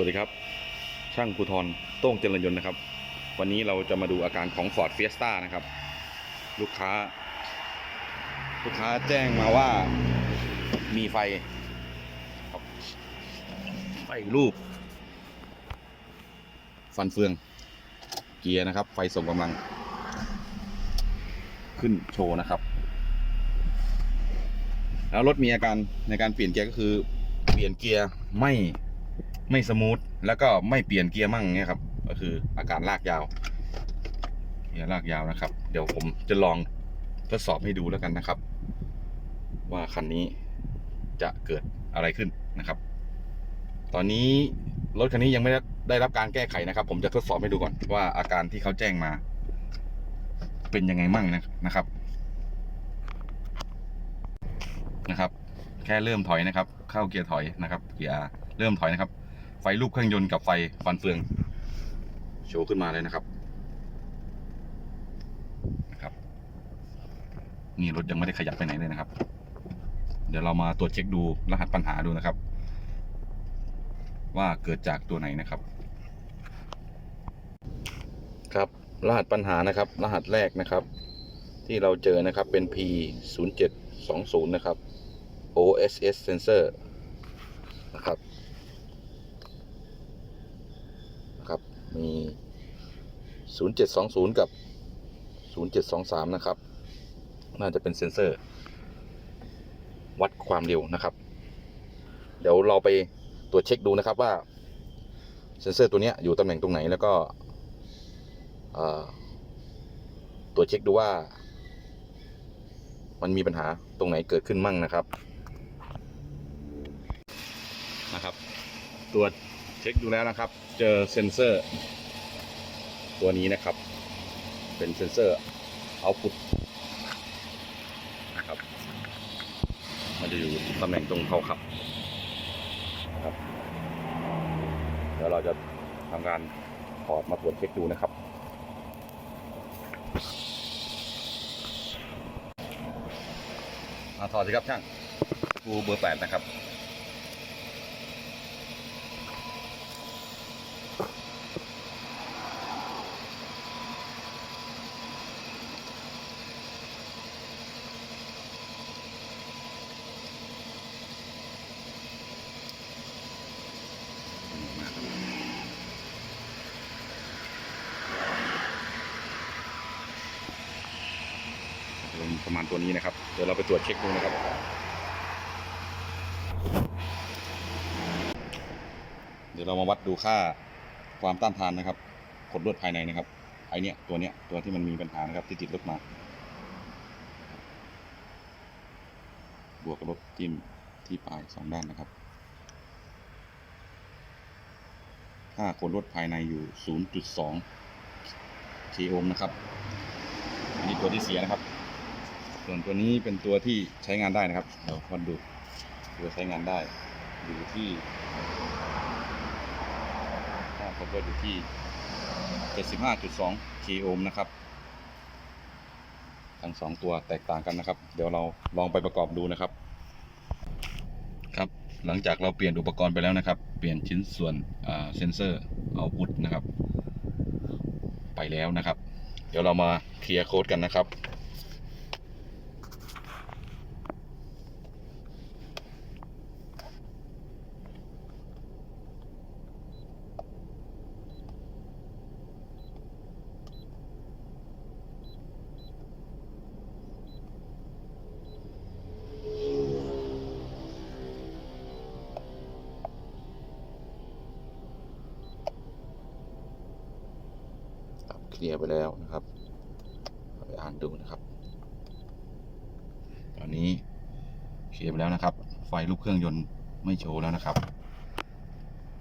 วัสดีครับ ช่างภูทรโต้งเจริญยนต์นะครับ วันนี้เราจะมาดูอาการของ Ford Fiesta นะครับ ลูกค้า ลูกค้าแจ้งมาว่ามีไฟไฟรูป ฟันเฟือง เกียร์นะครับ ไฟส่งกำลัง ขึ้นโชว์นะครับ แล้วรถมีอาการในการเปลี่ยนเกียร์ก็คือเปลี่ยนเกียร์ไม่ ไม่สมูทแล้วก็ไม่เปลี่ยนเกียร์มั่งเนี่ยครับ ก็คืออาการลากยาวเกียร์ลากยาวนะครับ เดี๋ยวผมจะลองทดสอบให้ดูแล้วกันนะครับ ว่าคันนี้จะเกิดอะไรขึ้นนะครับ ตอนนี้รถคันนี้ยังไม่ได้ได้รับการแก้ไขนะครับ ผมจะทดสอบให้ดูก่อนว่าอาการที่เขาแจ้งมา เป็นยังไงมั่งนะนะครับนะครับ แค่เริ่มถอยนะครับ เข้าเกียร์ถอยนะครับ เกียร์ R เริ่มถอยนะครับ ไฟลูกเครื่องยนต์กับไฟฟันเฟือง โชว์ขึ้นมาเลยนะครับนะครับ นี่รถยังไม่ได้ขยับไปไหนเลยนะครับ เดี๋ยวเรามาตรวจเช็คดูรหัสปัญหาดูนะครับ ว่าเกิดจากตัวไหนนะครับ ครับรหัสปัญหานะครับ รหัสแรกนะครับ ที่เราเจอนะครับเป็น P 0 7 2 0นะครับ OSS sensor นะครับ นะครับ มี 0720 กับ 0723 นะครับ น่าจะเป็นเซนเซอร์ วัดความเร็วนะครับ เดี๋ยวเราไปตรวจเช็คดูนะครับว่า เซนเซอร์ตัวนี้อยู่ตำแหน่งตรงไหนแล้วก็ตรวจเช็คดูว่า มันมีปัญหาตรงไหนเกิดขึ้นมั่งนะครับนะครับ ตรวจ เช็คดูแล้วนะครับ เจอเซนเซอร์ ตัวนี้นะครับ เป็นเซนเซอร์เอาพุตนะครับ มันจะอยู่ตำแหน่งตรงเขาขับนะครับ เดี๋ยวเราจะทำการถอดมาตรวจเช็คดูนะครับมาถอดสิครับช่างกูเบอร์แปดนะครับ ประมาณตัวนี้นะครับ เดี๋ยวเราไปตรวจเช็คดูนะครับ เดี๋ยวเรามาวัดดูค่าความต้านทานนะครับขดลวดภายในนะครับไอเนี้ยตัวเนี้ยตัวที่มันมีปัญหานะครับที่ติดรถมา บวกกับจิ้มที่ปลายสองด้านนะครับค่าขดลวดภายในอยู่ 0.2 k โอห์มนะครับอันนี้ตัวที่เสียนะครับ ส่วนตัวนี้เป็นตัวที่ใช้งานได้นะครับเดี๋ยวมาดูตัวใช้งานได้ อยู่ที่ค่าครบรถอยู่ที่ 75.2 k โอห์มนะครับ ทั้งสองตัวแตกต่างกันนะครับ เดี๋ยวเราลองไปประกอบดูนะครับ ครับ หลังจากเราเปลี่ยนอุปกรณ์ไปแล้วนะครับ เปลี่ยนชิ้นส่วนเซนเซอร์เอาพุทนะครับ ไปแล้วนะครับ เดี๋ยวเรามาเคลียร์โค้ดกันนะครับ ลียร์ไปแล้วนะครับไปอ่านดูนะครับตอนนี้เคลียร์ไปแล้วนะครับ ไฟรูปเครื่องยนต์ไม่โชว์แล้วนะครับ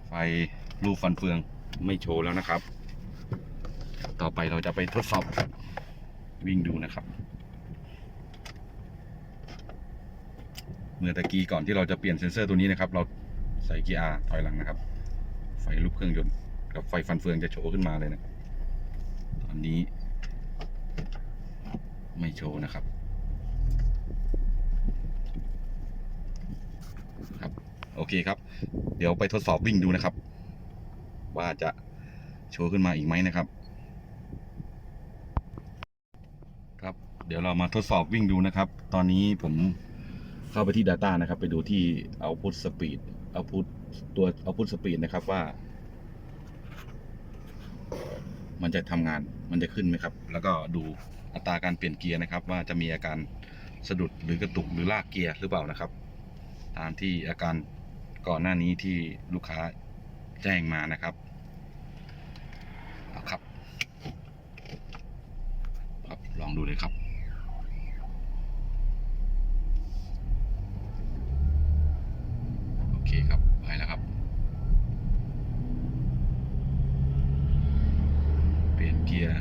ไฟรูปฟันเฟืองไม่โชว์แล้วนะครับ ต่อไปเราจะไปทดสอบวิ่งดูนะครับ เมื่อตะกี้ก่อนที่เราจะเปลี่ยนเซ็นเซอร์ตัวนี้นะครับ เราใส่เกียร์ถอยหลังนะครับ ไฟรูปเครื่องยนต์กับไฟฟันเฟืองจะโชว์ขึ้นมาเลยนะ อันนี้ ไม่โชว์นะครับ ครับ โอเคครับ เดี๋ยวไปทดสอบวิ่งดูนะครับ ว่าจะโชว์ขึ้นมาอีกไหมนะครับ ครับ เดี๋ยวเรามาทดสอบวิ่งดูนะครับ ตอนนี้ผมเข้าไปที่ Data นะครับ ไปดูที่ Output Speed Output ตัว Output Speed นะครับว่า มันจะทำงานมันจะขึ้นไหมครับ แล้วก็ดูอัตราการเปลี่ยนเกียร์นะครับ ว่าจะมีอาการสะดุดหรือกระตุกหรือลากเกียร์หรือเปล่านะครับ ตามที่อาการก่อนหน้านี้ที่ลูกค้าแจ้งมานะครับเอาครับครับลองดูเลยครับ โอเคครับ ไปแล้วครับ เปลี่ยนเกียร์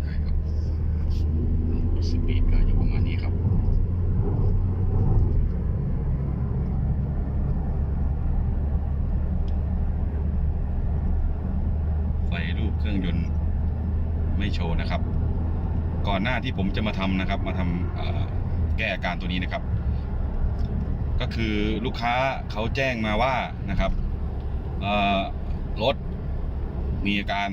ได้ครับ สปีดก็อยู่ประมาณนี้ครับไฟรูปเครื่องยนต์ไม่โชว์นะครับ ก่อนหน้าที่ผมจะมาทำนะครับ มาทำแก้อาการตัวนี้นะครับ ก็คือลูกค้าเขาแจ้งมาว่านะครับรถมีอาการ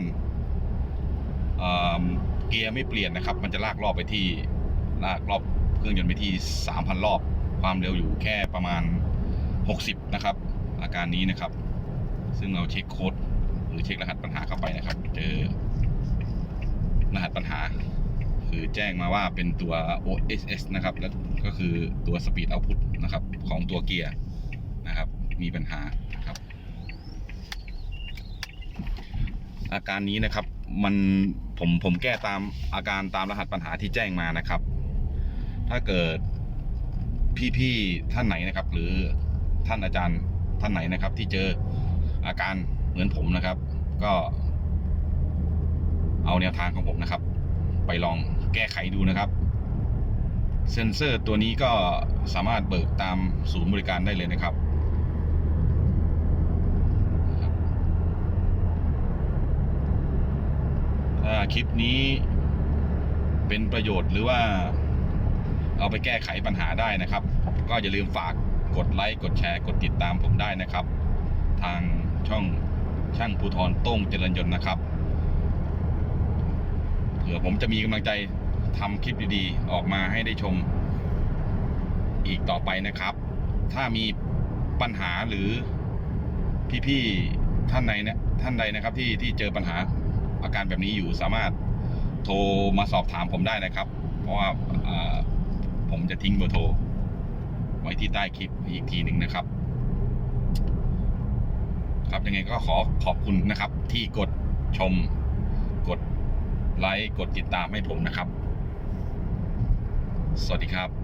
เกียร์ไม่เปลี่ยนนะครับ มันจะลากรอบไปที่ลากรอบเครื่องยนต์ไปที่ 3,000 รอบ ความเร็วอยู่แค่ประมาณ 60 นะครับ อาการนี้นะครับ ซึ่งเราเช็คโค้ดหรือเช็ครหัสปัญหาเข้าไปนะครับ เจอรหัสปัญหา คือแจ้งมาว่าเป็นตัว OSS นะครับ แล้วก็คือตัว Speed Output นะครับ ของตัวเกียร์นะครับ มีปัญหาครับ อาการนี้นะครับ มันผมผมแก้ตามอาการตามรหัสปัญหาที่แจ้งมานะครับ ถ้าเกิดพี่ๆท่านไหนนะครับ หรือท่านอาจารย์ท่านไหนนะครับ ที่เจออาการเหมือนผมนะครับ ก็เอาแนวทางของผมนะครับ ไปลองแก้ไขดูนะครับ เซ็นเซอร์ตัวนี้ก็สามารถเบิกตามศูนย์บริการได้เลยนะครับ ถ้าคลิปนี้เป็นประโยชน์หรือว่า เอาไปแก้ไขปัญหาได้นะครับ ก็อย่าลืมฝากกดไลค์กดแชร์กดติดตามผมได้นะครับ ทางช่องช่างภูทรต้งเจริญยนต์นะครับเผื่อผมจะมีกำลังใจทำคลิปดีๆ ออกมาให้ได้ชมอีกต่อไปนะครับ ถ้ามีปัญหาหรือพี่ๆท่านใดเนี่ยท่านใดนะครับที่ที่เจอปัญหา อาการแบบนี้อยู่สามารถโทรมาสอบถามผมได้นะครับ เพราะว่าผมจะทิ้งเบอร์โทร ไว้ที่ใต้คลิปอีกทีหนึ่งนะครับ ครับยังไงก็ขอขอบคุณนะครับ ที่กดชม กดไลค์ กดติดตามให้ผมนะครับ สวัสดีครับ